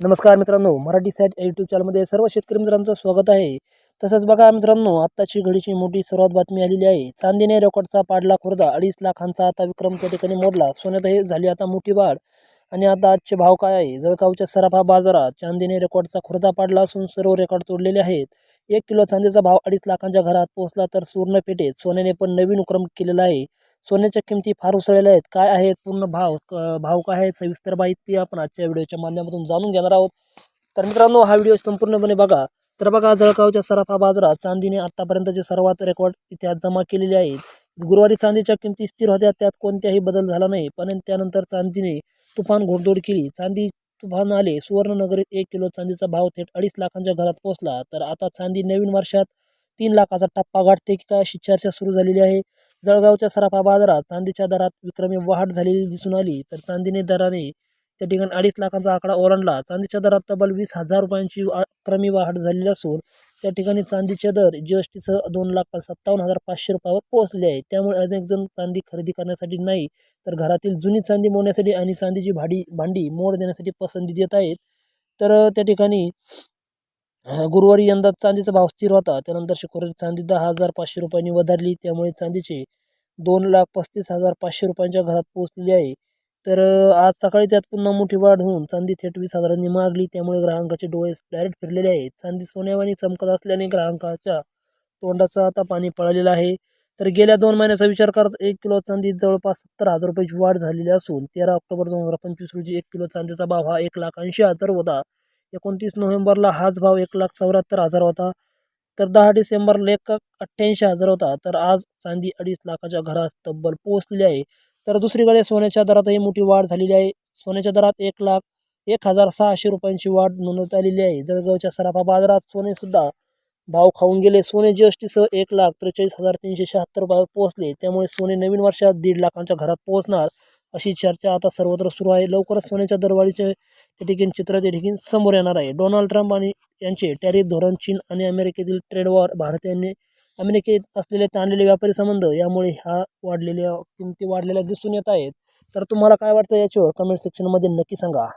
नमस्कार मित्रांनो मराठी साईट या यूट्यूब चॅनलमध्ये सर्व शेतकरी मित्रांचं स्वागत आहे. तसंच बघा मित्रांनो आत्ताची घडीची मोठी सर्वात बातमी आलेली आहे. चांदीने रेकॉर्डचा पाडला खुर्दा अडीच लाखांचा आता विक्रम त्या ठिकाणी मोडला. सोन्यातही झाली आता मोठी वाढ. आणि आता आजचे भाव काय आहे? जळगावच्या सराफा बाजारात चांदीने रेकॉर्डचा खुर्दा पाडला असून सर्व रेकॉर्ड तोडलेले आहेत. एक किलो चांदीचा भाव अडीच लाखांच्या घरात पोहोचला तर सुवर्ण पेठेत सोन्याने पण नवीन उपक्रम केलेला आहे. सोन्याच्या किमती फार उसळलेल्या आहेत. काय आहेत पूर्ण भाव? क- भाव काय आहेत सविस्तर माहिती आपण आजच्या व्हिडिओच्या माध्यमातून जाणून घेणार आहोत. तर मित्रांनो हा व्हिडिओ संपूर्णपणे बघा. तर बघा जळगावच्या सराफा बाजारात चांदीने आतापर्यंतचे सर्वात रेकॉर्ड इतिहास जमा केलेले आहेत. गुरुवारी चांदीच्या किमती स्थिर होत्या. त्यात कोणत्याही बदल झाला नाही. पण त्यानंतर चांदीने तुफान घोडदोड केली. चांदी तुफान आले सुवर्णनगरीत एक किलो चांदीचा भाव थेट अडीच लाखांच्या घरात पोहोचला. तर आता चांदी नवीन वर्षात तीन लाखाचा टप्पा गाठते की काय अशी चर्चा सुरू झालेली आहे. जळगावच्या सराफा बाजारात चांदीच्या दरात विक्रमी वाढ झालेली दिसून आली. तर चांदीने दराने त्या ठिकाणी अडीच लाखांचा आकडा ओलांडला. चांदीच्या दरात तब्बल वीस हजार रुपयांची वा- क्रमी वाढ झालेली असून त्या ठिकाणी चांदीचे दर जी एस टीसह दोन लाख सत्तावन्न हजार पाचशे रुपयावर पोहोचले आहे. त्यामुळे अनेक जण चांदी खरेदी करण्यासाठी नाही तर घरातील जुनी चांदी मोडण्यासाठी आणि चांदीची भाडी भांडी मोड देण्यासाठी पसंती देत आहेत. तर त्या ठिकाणी गुरुवारी यंदा चांदीचा भाव स्थिर होता. त्यानंतर शुक्रवारी चांदी दहा हजार पाचशे रुपयांनी वधारली. त्यामुळे चांदीचे दोन लाख पस्तीस हजार पाचशे रुपयांच्या घरात पोहोचलेली आहे. तर आज सकाळी त्यात पुन्हा मोठी वाढ होऊन चांदी थेट वीस हजारांनी मागली. त्यामुळे ग्राहकांचे डोळे डायरेक्ट फिरलेले आहेत. चांदी सोन्यावानी चमकत असल्याने ग्राहकाच्या तोंडाचं आता पाणी पळालेलं आहे. तर गेल्या दोन महिन्याचा विचार करत एक किलो चांदी जवळपास सत्तर हजार रुपयाची वाढ झालेली असून तेरा ऑक्टोबर दोन हजार पंचवीस रोजी एक किलो चांदीचा भाव हा एक लाख ऐंशी हजार होता. एकोणतीस नोव्हेंबरला हाच भाव एक लाख चौऱ्याहत्तर हजार होता. तर दहा डिसेंबरला एक अठ्ठ्याऐंशी हजार होता. तर आज चांदी अडीच लाखाच्या घरात तब्बल पोहोचली आहे. तर दुसरीकडे सोन्याच्या दरातही मोठी वाढ झालेली आहे. सोन्याच्या दरात एक लाख एक हजार सहाशे रुपयांची वाढ नोंदवण्यात आलेली आहे. जळगावच्या सराफा बाजारात सोनेसुद्धा भाव खाऊन गेले. सोने जी एस टीसह एक लाख त्रेचाळीस हजार तीनशे शहात्तर रुपयावर पोहोचले. त्यामुळे सोने नवीन वर्षात दीड लाखांच्या घरात पोहोचणार अशी चर्चा आता सर्वत्र सुरू आहे. लवकरच सोन्याच्या दरवाढीचे त्या ठिकाणी चित्र त्या ठिकाणी समोर येणार आहे. डोनाल्ड ट्रम्प आणि यांचे टॅरिफ धोरण चीन आणि अमेरिकेतील ट्रेड वॉर भारत यांनी अमेरिकेत असलेले ताणलेले व्यापारी संबंध यामुळे ह्या वाढलेल्या किमती वाढलेल्या दिसून येत आहेत. तर तुम्हाला काय वाटतं याच्यावर? कमेंट सेक्शनमध्ये नक्की सांगा.